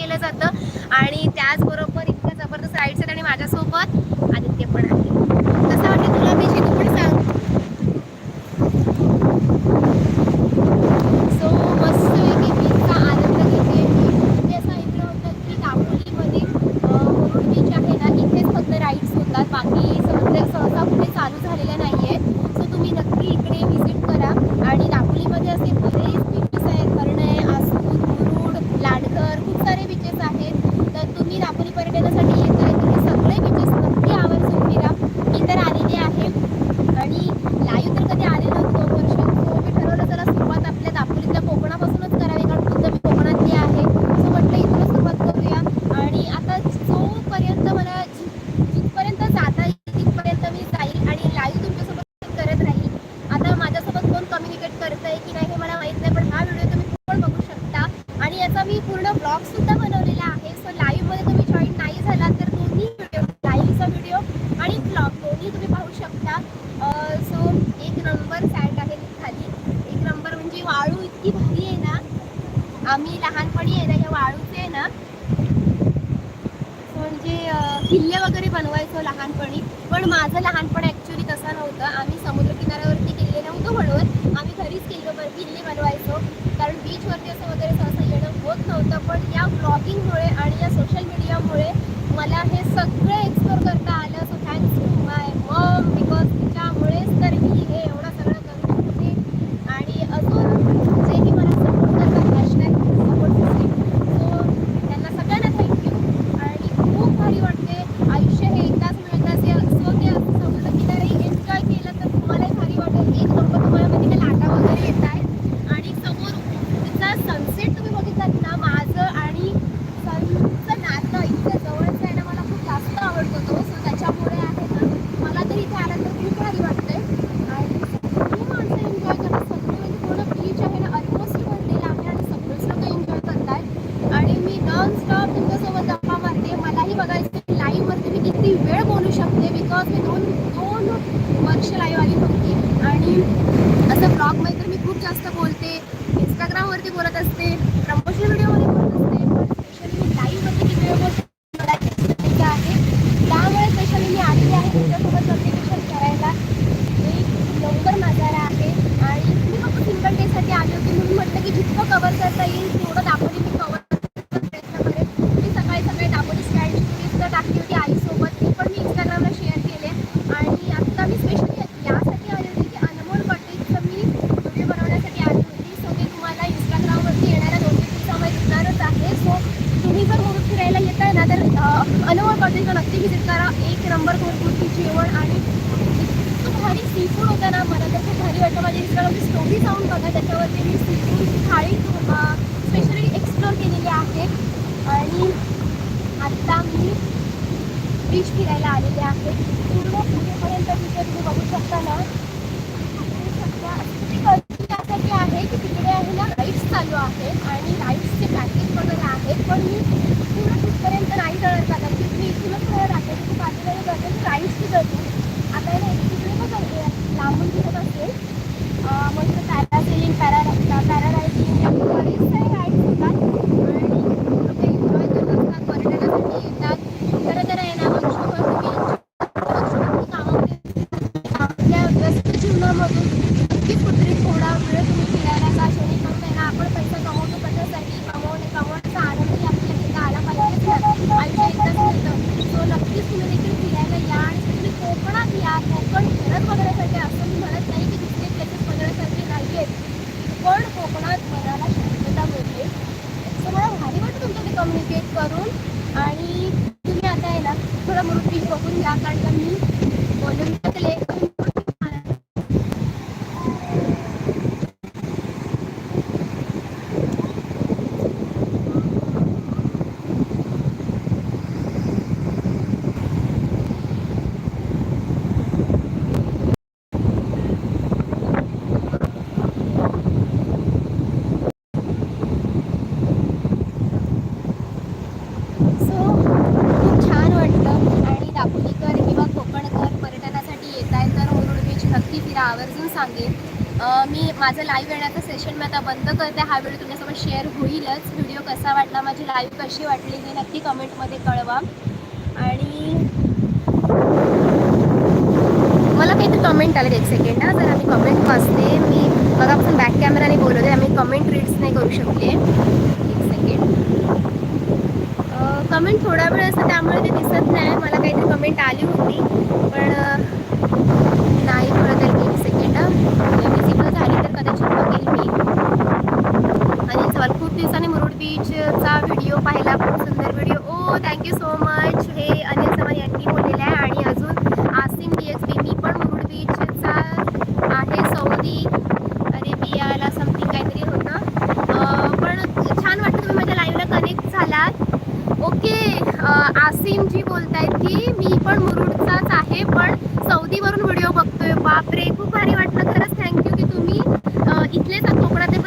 केलं जातं. आणि त्याचबरोबर इतकं जबरदस्त राईड्स आहेत आणि माझ्यासोबत आदित्य पण आहे. आम्ही लहानपणी आहे ना हे वाळूचे ना म्हणजे किल्ले वगैरे बनवायचो लहानपणी. पण माझं लहानपण ॲक्च्युली तसं नव्हतं. आम्ही समुद्रकिनाऱ्यावरती किल्ले नव्हतो म्हणून आम्ही घरीच किल्लो किल्ले बनवायचो. कारण बीचवरती असं वगैरे सहसा येणं होत नव्हतं. पण या ब्लॉगिंगमुळे आणि या सोशल मीडियामुळे मला हे सगळं एक्सप्लोर करता आलं. सो थँक्स इंस्टाग्रामवरती बोलत असते प्रमोशन व्हिडिओमध्ये बोलत असते मी मला आहे. त्यामुळे मी आलेली आहे करायला. लवकर माझाला आहे आणि मी फक्त सिंगल डेसाठी आली होती. म्हणून म्हटलं की जितकं कवर करता येईल व्हिजिट करा. एक नंबर घरगुती जेवण आणि इतकं भारी सी फूड होतं ना. मला त्याचं भारी वाटतं माझ्या इंस्टाग्रामची स्टोरी जाऊन बघा. त्याच्यावरती मी seafood thali specially explore केलेली आहे. आणि आत्ता मी बीच फिरायला आलेले आहे. पूर्ण पुढेपर्यंत तिथे तुम्ही बघू शकता ना. बघू शकता त्यासाठी आहे की तिकडे आहे ना लाईट्स चालू आहे. क्षेत्रामधून नक्कीच कुठेतरी थोडा वेळ तुम्ही फिरायला जा जेणेकरून त्यांना आपण पैसा कमवतो त्याच्यासाठी. सांगेन. मी माझं लाईव्ह येण्याचं सेशन मी आता बंद करते. हा व्हिडिओ तुमच्यासोबत शेअर होईलच. व्हिडिओ कसा वाटला माझी लाईव्ह कशी वाटली हे नक्की कमेंटमध्ये कळवा. आणि मला काहीतरी कमेंट आले एक सेकंड ना जर आम्ही कमेंट वाचते. मी बघा आपण बॅक कॅमेराने बोलवते आम्ही कमेंट रीड्स नाही करू शकले. एक सेकंड कमेंट थोडा वेळ असतं त्यामुळे ते दिसत नाही. मला काहीतरी कमेंट आली होती. थँक्यू सो मच हे अनिल चव्हाण यांनी बोललेलं आहे. आणि अजून आसिम डी एस बी मी पण मुरुड बीचचा आहे. सौदी अरेबियाला समथिंग काहीतरी होतं. पण छान वाटतं तुम्ही माझ्या लाईव्हला कनेक्ट झालात. ओके आसिम जी बोलतायत की मी पण मुरुडचाच आहे पण सौदीवरून व्हिडिओ बघतोय. बापरे खूप भारी वाटलं. खरंच थँक्यू की तुम्ही इथलेच आहात. कोकणातले